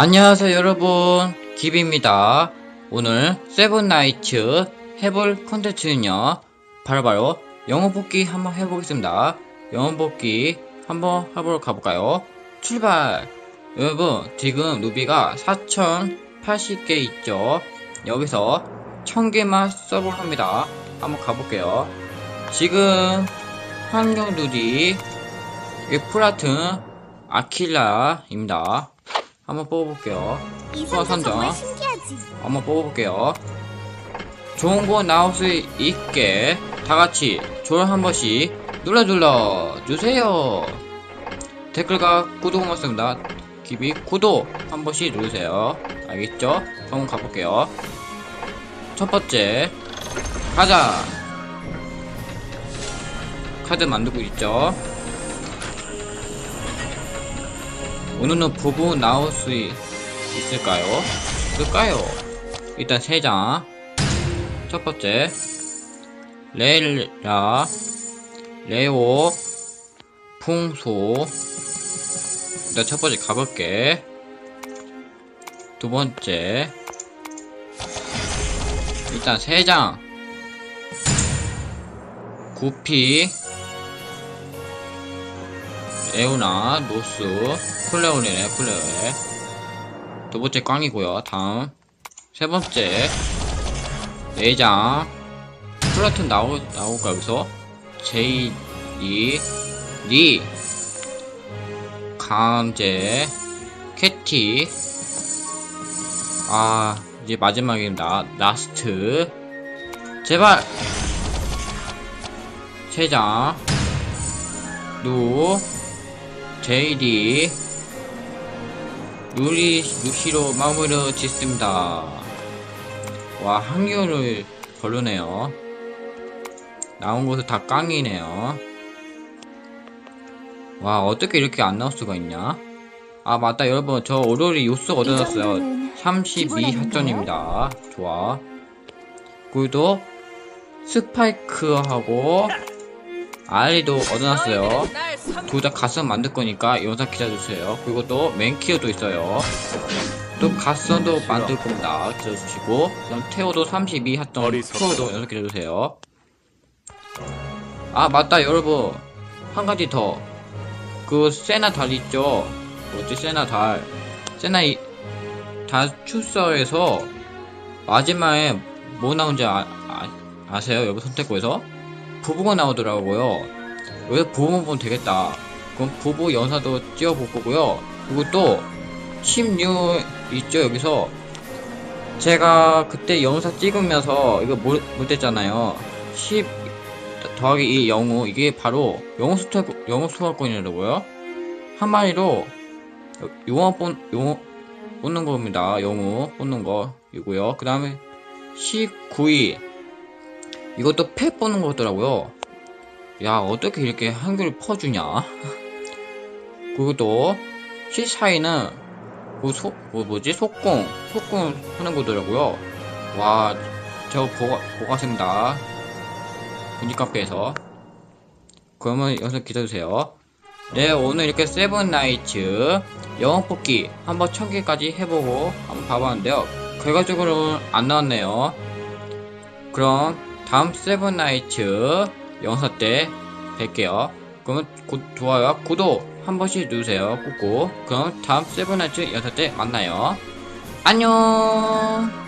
안녕하세요 여러분. 기비입니다. 오늘 세븐나이츠 해볼 컨텐츠는요. 바로바로 영어 복귀 한번 해보겠습니다. 영어 복귀 한번 해보러 가볼까요? 출발! 여러분 지금 루비가 4080개 있죠? 여기서 1000개만 서브를 합니다. 한번 가볼게요. 지금 환경 루디 플라튼 아킬라입니다 한번 뽑아볼게요. 상자 선정. 한번 뽑아볼게요. 좋은 거 나올 수 있게 다 같이 좋아요 한 번씩 눌러 눌러 주세요. 댓글과 구독 맞습니다. 기비 구독 한 번씩 누르세요. 알겠죠? 한번 가볼게요. 첫 번째 가자. 카드 만들고 있죠. 오늘은 부부 나올 수 있- 있을까요? 있을까요? 일단 세 장. 첫 번째, 레일라, 레오, 풍소. 일단 첫 번째 가볼게. 두 번째, 일단 세 장. 구피, 에우나, 노스, 플레오리네, 플레오에. 두 번째 꽝이고요. 다음. 세 번째. 내장 플라툰 나오 나올까 여기서? 제이 리, 리. 강제. 캐티. 아 이제 마지막입니다. 라스트. 제발. 세장 누 제이디 루리 루시로 마무리를 짓습니다. 와 한결을 별로네요. 나온 곳은 다 깡이네요. 와 어떻게 이렇게 안 나올 수가 있냐? 아 맞다 여러분 저 오로리 요스 얻어놨어요. 정도는 32하전입니다. 좋아. 그리고 스파이크하고 아리도 얻어놨어요. 둘다 가스 만들 거니까 영상 기다려주세요. 그리고 또 맨키어도 있어요. 또 가스도 만들 겁니다. 기다려주시고 그럼 테오도 32 했던 어리석어. 테오도 영상 기다려주세요. 아 맞다 여러분 한 가지 더. 그 세나 달 있죠? 뭐지 세나 달. 세나 이, 달 출서에서 마지막에 뭐 나온지 아, 아, 세요 여러분 선택구에서? 부부가 나오더라고요. 여기서 부부 보면 되겠다. 그럼 부부 연사도 찍어볼 거고요. 그리고 또, 16 있죠, 여기서. 제가 그때 영사 찍으면서 이거 못, 못했잖아요. 10 더하기 2 영우. 이게 바로 영우 수학권이라고요. 한 마리로 용어 본, 용어, 뽑는 겁니다. 영우 뽑는 거. 이고요. 그 다음에 19위. 이것도 패 뽑는 거더라고요. 야, 어떻게 이렇게 한글을 퍼주냐? 그리고 또, C4위는, 그 소, 뭐, 뭐지? 속공, 속공 하는 거더라고요. 와, 저 보고, 보고 왔습니다. 분지 카페에서. 그러면 여기서 기다려주세요. 네, 오늘 이렇게 세븐나이츠 영어 뽑기 한번 천 개까지 해보고 한번 봐봤는데요. 결과적으로는 안 나왔네요. 그럼 다음 세븐나이츠 영상 때 뵐게요. 그러면 곧 좋아요와 구독 한 번씩 누르세요. 꾹꾹. 그럼 다음 세븐나이츠 영상 때 만나요. 안녕!